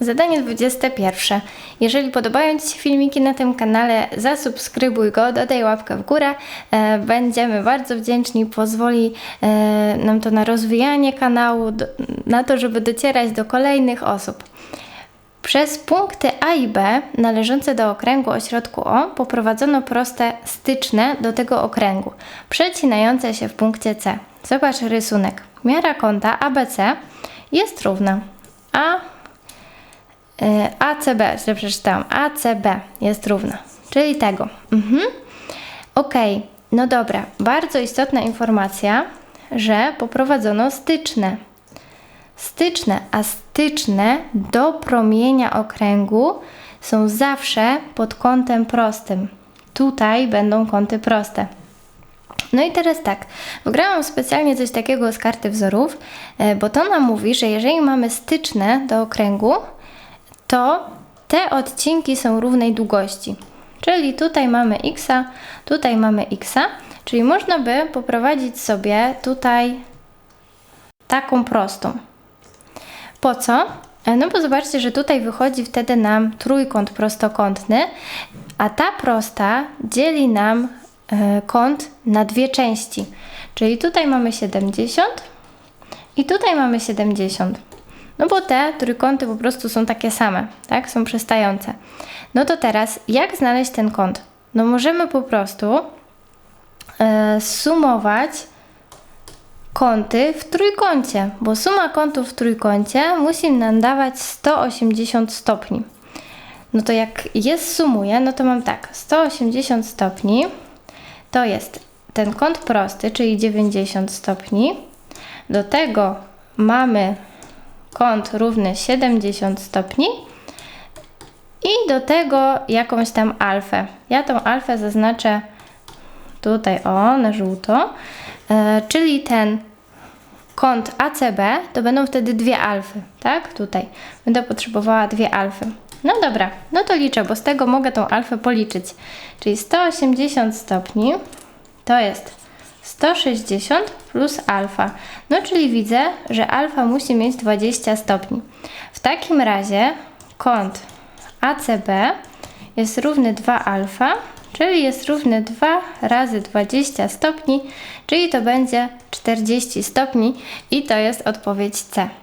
Zadanie 21. Jeżeli podobają Ci się filmiki na tym kanale, zasubskrybuj go, dodaj łapkę w górę. E, Będziemy bardzo wdzięczni. Pozwoli e, nam to na rozwijanie kanału, na to, żeby docierać do kolejnych osób. Przez punkty A i B należące do okręgu o środku O poprowadzono proste styczne do tego okręgu, przecinające się w punkcie C. Zobacz rysunek. Miara kąta ABC jest równa A ACB, źle przeczytałam, ACB jest równa, czyli tego. Mhm. Ok, no dobra, bardzo istotna informacja, że poprowadzono styczne styczne, a styczne do promienia okręgu są zawsze pod kątem prostym. Tutaj będą kąty proste. No i teraz tak, wygrałam specjalnie coś takiego z karty wzorów, e, bo to nam mówi, że jeżeli mamy styczne do okręgu, to te odcinki są równej długości. Czyli tutaj mamy x, tutaj mamy x, czyli można by poprowadzić sobie tutaj taką prostą. Po co? E, No bo zobaczcie, że tutaj wychodzi wtedy nam trójkąt prostokątny, a ta prosta dzieli nam e, kąt na dwie części. Czyli tutaj mamy 70 i tutaj mamy 70. No bo te trójkąty po prostu są takie same, tak? Są przystające. No to teraz, jak znaleźć ten kąt? No możemy po prostu e, sumować kąty w trójkącie, bo suma kątów w trójkącie musi nam dawać 180 stopni. No to jak je sumuję, no to mam tak, 180 stopni to jest ten kąt prosty, czyli 90 stopni. Do tego mamy kąt równy 70 stopni i do tego jakąś tam alfę. Ja tą alfę zaznaczę tutaj o, na żółto, e, czyli ten kąt ACB to będą wtedy dwie alfy, tak? Tutaj będę potrzebowała dwie alfy. No dobra, no to liczę, bo z tego mogę tą alfę policzyć. Czyli 180 stopni to jest 160 plus alfa. No czyli widzę, że alfa musi mieć 20 stopni. W takim razie kąt ACB jest równy 2 alfa, czyli jest równy 2 razy 20 stopni, czyli to będzie 40 stopni i to jest odpowiedź C.